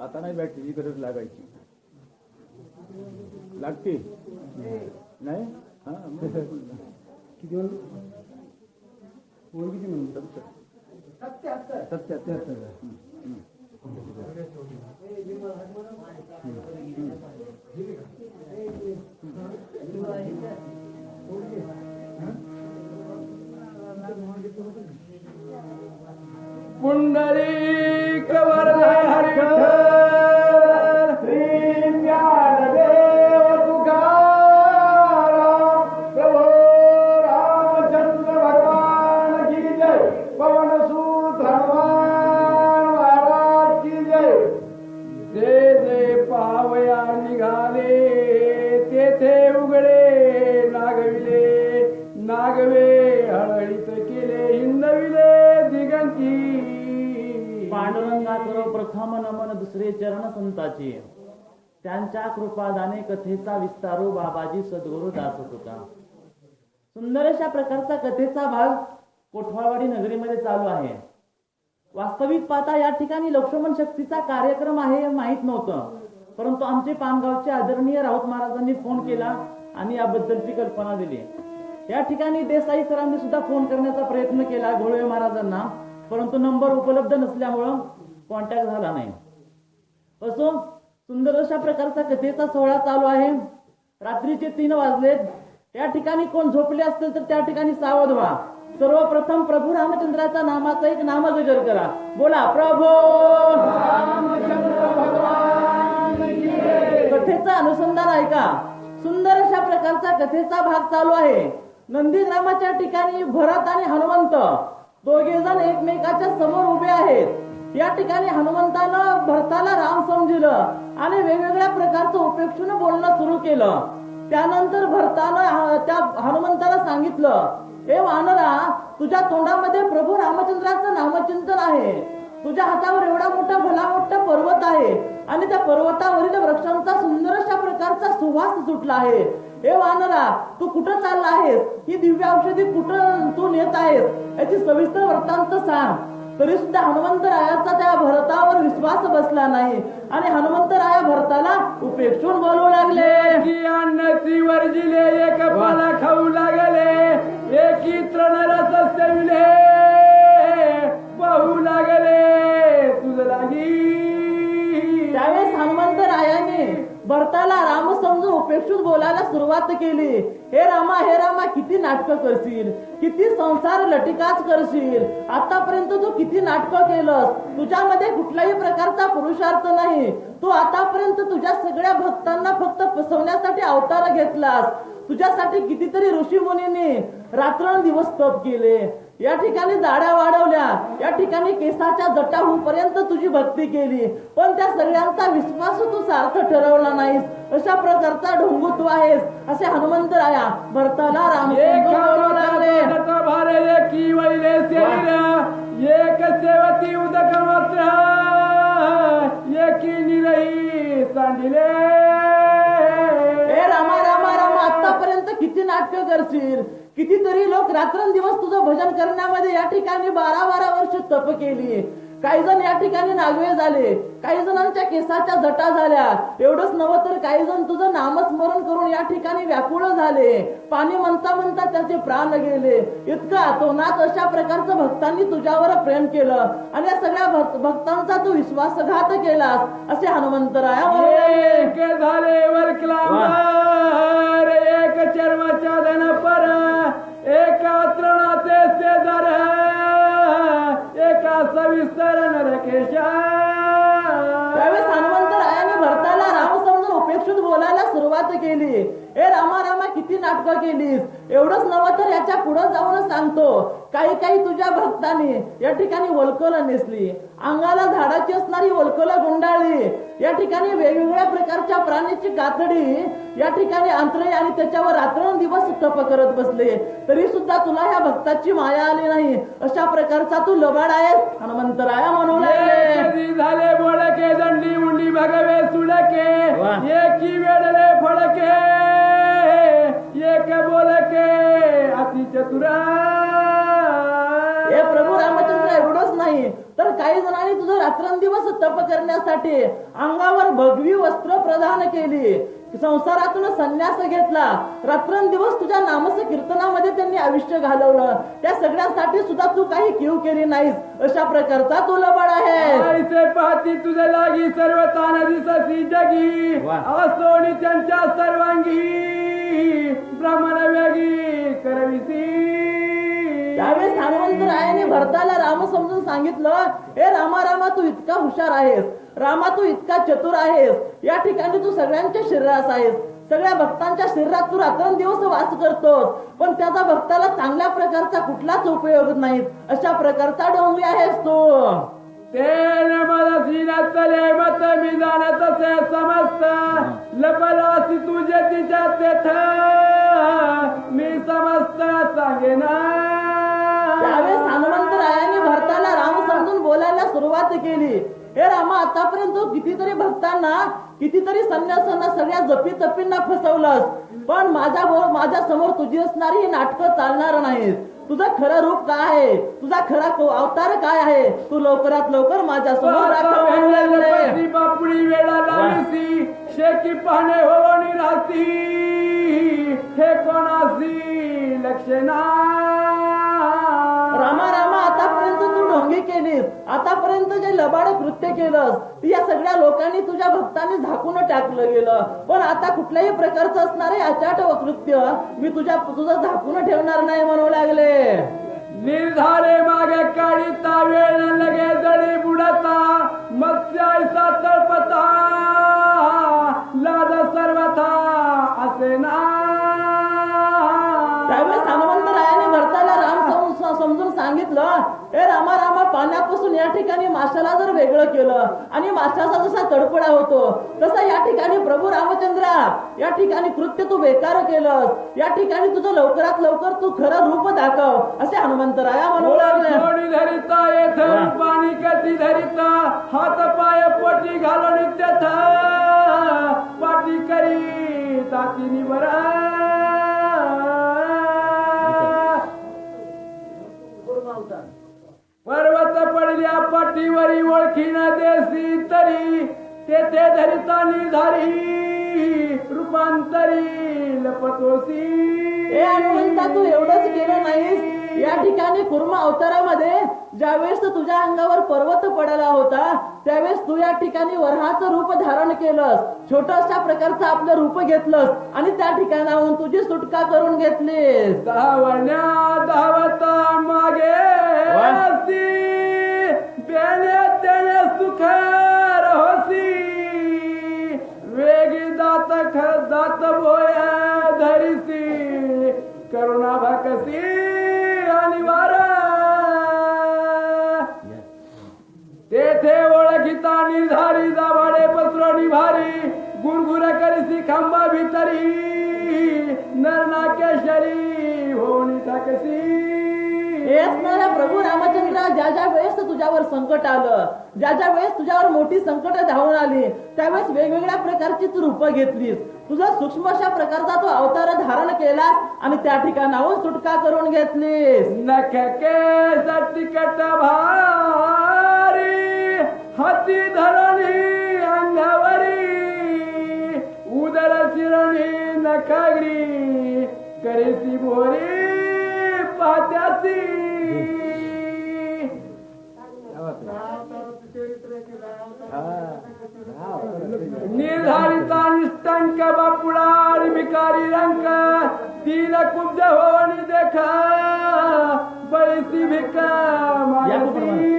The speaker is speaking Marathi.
आता नाही बॅटरीची गरज लागायची. लागते नाही? हा किती किती म्हणलं सत्याहत्तर. पुंडलिक उघडे नागविले नागवे हळहळीत केले हिंदविले दिगंती. पांडुरंगा सर्वप्रथम नमन दुसरे चरण संताचे. त्यांच्या कृपादाने कथेचा विस्तारो हो बाबाजी सद्गुरु दास होता सुंदर अशा प्रकारचा कथेचा भाग कोठवाळवाडी नगरीमध्ये चालू आहे. वास्तविक पाहता या ठिकाणी लक्ष्मण शक्तीचा कार्यक्रम आहे हे माहीत नव्हतं. परंतु आमचे पानगावचे आदरणीय राऊत महाराजांनी फोन केला. आणि याबद्दलची कल्पना दिली. या ठिकाणी देसाई सरांनी सुद्धा फोन करण्याचा प्रयत्न केला घोळवे महाराजांना. परंतु नंबर उपलब्ध नसल्यामुळं कॉन्टॅक्ट झाला नाही. असो सुंदर अशा प्रकारचा कथेचा सोहळा चालू आहे. रात्रीचे तीन वाजलेत. या ठिकाणी कोण झोपले असतील तर त्या ठिकाणी सावध व्हा. सर्वप्रथम प्रभू रामचंद्राच्या नामाचा एक नामगजर करा. बोला प्रभू! कथेचा अनुसंधान ऐका. सुंदर अशा प्रकारचा कथेचा भाग चालू आहे. नंदीग्रामाच्या ठिकाणी भरत आणि हनुमंत दोघे जण एकमेकाच्या समोर उभे आहेत. या ठिकाणी हनुमंतानं भरताला राम समजलं आणि वेगवेगळ्या प्रकारचं उपेक्षून बोलणं सुरू केलं. त्यानंतर भरतानं त्या हनुमंताला सांगितलं हे वानरा तुझ्या तोंडामध्ये प्रभू रामचंद्राचं नामचिंतन आहे. तुझ्या हातावर एवढा मोठा भला मोठा पर्वत आहे आणि त्या पर्वतावरील वृक्ष औषधाचा सुवास सुटला आहे. हे वानरा तू कुठं चालला आहेस? ही दिव्य औषधी कुठं तू नेत आहेस? याची सविस्तर वृत्तांत सांग. तरी सुद्धा हनुमंतरायाचा त्या भरतावर विश्वास बसला नाही आणि हनुमंतराया भरताला उपेक्षून बोलू लागले. स्वतःला राम समजून उपेक्षित बोलायला सुरुवात केली. हे रामा हे रामा किती नाटकं करशील? किती संसार लटिकाच करशील? आतापर्यंत तू किती नाटकं केलंस? तुझ्यामध्ये कुठल्याही प्रकारचा पुरुषार्थ नाही. तू आतापर्यंत तुझ्या सगळ्या भक्तांना फक्त फसवण्यासाठी अवतार घेतलास. तुझ्यासाठी कितीतरी ऋषी मुनींनी रात्रंदिवस तप केले. या ठिकाणी जाड्या वाढवल्या. या ठिकाणी केसाच्या जटा होऊपर्यंत तुझी भक्ती केली. पण त्या सगळ्यांचा विश्वास तू सार्थ ठरवला नाहीस. अशा प्रकारचा ढोंगू तू आहेस. असे हनुमंत राया भरताला राम भारे एकी वळले सेविल्या एक सेवती उदक मात्र एकी निरही सांडिले. ए रामा रामा रामा आतापर्यंत किती नाटकं करशील? कितीतरी लोक रात्रंदिवस तुझं भजन करण्यामध्ये या ठिकाणी बारा बारा वर्ष तप केली. काही जण या ठिकाणी नागवे झाले काही जणांच्या केसाच्या जटा झाल्या. एवढंच नवं तर काही जण तुझं नामस्मरण करून या ठिकाणी व्याकुळ झाले. पाणी म्हणता म्हणता त्याचे प्राण गेले. इतका अतोनात अशा प्रकारचं भक्तांनी तुझ्यावर प्रेम केलं आणि या सगळ्या भक्त- भक्तांचा तू विश्वासघात केलास असे हनुमंतराया झाले विस्तार नरकेशा त्यावेळेस हनुमंत रायाने भरताला राम समजून उपेक्षित बोलायला सुरुवात केली. ए रामा रामा किती नाटकं केलीस? एवढंच नवं तर याच्यापुढे जाऊन सांगतो. काही काही तुझ्या भक्तांनी या ठिकाणी वलकलं नेसली. अंगाला झाडाची असणारी वलकलं गुंडाळली. या ठिकाणी वेगवेगळ्या प्रकारच्या प्राण्याची कातडी या ठिकाणी अंतरे आणि त्याच्यावर रात्रंदिवस तप करत बसले. तरी सुद्धा तुला ह्या भक्ताची माया आली नाही. अशा प्रकारचा तू लबाड आहेस. हनुमंतराया म्हणू लागले. झाले बोडके दंडी मुंडी भगवे सुडके. एकी वेडले फडके. एक बोलके अति चतुरा हे प्रभू रामचंद्र एवढंच नाही. तर काही जणांनी तुझं रात्रंदिवस तप करण्यासाठी अंगावर भगवी वस्त्र प्रदान केली. संसारातून संन्यास घेतला. रात्रंदिवस तुझ्या नामस कीर्तनामध्ये त्यांनी आयुष्य घालवलं. त्या सगळ्यांसाठी सुद्धा तू काही किव केली नाहीस. अशा प्रकारचा तू लबाड आहे. पाहती तुझे लागी सर्व तान दिससी जगी. वा. असोनी त्यांच्या सर्वांगी. ब्राह्मण वेगी करविसी. त्यावेळेस हनुमंतरायाने भरताला राम समजून सांगितलं हे रामा रामा तू इतका हुशार आहेस. रामा तू इतका चतुर आहेस. या ठिकाणी तू सगळ्यांच्या शरीरास आहेस. सगळ्या भक्तांच्या शरीरात तू रात्रंदिवस वास करतोस. पण त्याचा भक्ताला चांगल्या प्रकारचा कुठलाच उपयोग नाही. अशा प्रकारचा डोंगरी आहेस तू. मनसी नसले मत मी जाणत तसे समस्त लपलासी तुझे तिच्या तेथ मी समस्त सांगेन. त्यावेळेस हनुमंतरायाने भरताला राम समजून बोलायला सुरुवात केली. हे रामा आतापर्यंत तू कितीतरी भक्तांना कितीतरी संन्यासांना सगळ्या जपी तपींना फसवलंस. पण माझ्या बरोबर माझ्यासमोर तुझी असणारी ही नाटकं चालणार नाहीत. तुझं खरं रूप काय आहे? तुझा खरा को- अवतार काय आहे? तू लवकरात लवकर माझ्यासमोर. बापुडी वेळा लावीसी शेकी पाहणे होणी राहती. हे कोणासी लक्षणा रामा रामा. अंगी केलीस आतापर्यंत जे लबाड कृत्य केलंस ती या सगळ्या लोकांनी तुझ्या भक्तांनी झाकून टाकलं गेलं. पण आता कुठल्याही प्रकारचं असणारे अचाट कृत्य मी तुझ्या तुझं झाकून ठेवणार नाही म्हणू लागले. निर्धारे रामा रामा पाण्यापासून या ठिकाणी माशाला जर वेगळं केलं आणि माशाचा जसा तडपडा होतो तसा या ठिकाणी प्रभू रामचंद्रा या ठिकाणी कृत्य तू बेकार केलंस या ठिकाणी तुझं लवकरात लवकर तू खरं रूप दाखव असे हनुमंतराया म्हणू लागले पाणी कधी धरिता हात पाय पोटी घालो नित्यथ पाटी करी तातीनी बरा. पडल्या पाठीवरी ओळखीन देसी तरी तेथे धरिता निर्धारी रूपांतरी लपतोसी. हे तू एवढंच केलं नाहीस? या ठिकाणी कुर्मा अवतारामध्ये ज्यावेळेस तुझ्या अंगावर पर्वत पडायला होता त्यावेळेस तू या ठिकाणी वरहाचं रूप धारण केलंस. छोटशा प्रकारचं आपलं रूप घेतलंस आणि त्या ठिकाणाहून तुझी सुटका करून घेतलीस. धावण्या धावता मागे वा. असती बेने तेने वेगी दात ख दात भोया धरिसी करुणा भाकसी अनिवार तेथे ओळखिता निर्धारी जावाडे पसरणी भारी गुरगुर करिसी खांबा भितरी नरनाकेशरी होणी टाकसी हे असणाऱ्या प्रभू रामचंद्र ज्या ज्या वेळेस तुझ्यावर संकट आलं ज्या ज्या वेळेस तुझ्यावर मोठी संकट धावून आली त्यावेळेस वेगवेगळ्या प्रकारची तू रूप घेतलीस. तुझा सूक्ष्म अशा प्रकारचा तू अवतार धारण केलास आणि त्या ठिकाणाहून सुटका करून घेतलीस. भारी हाती धरणी अंगावरी उदर शिरणी नखागरी करेसी बोरी पात्यासी निर्धारिता निष्टंक बापुडारी भिकारी रंक तीन कुब्ज होणी देखा बळीसी भिका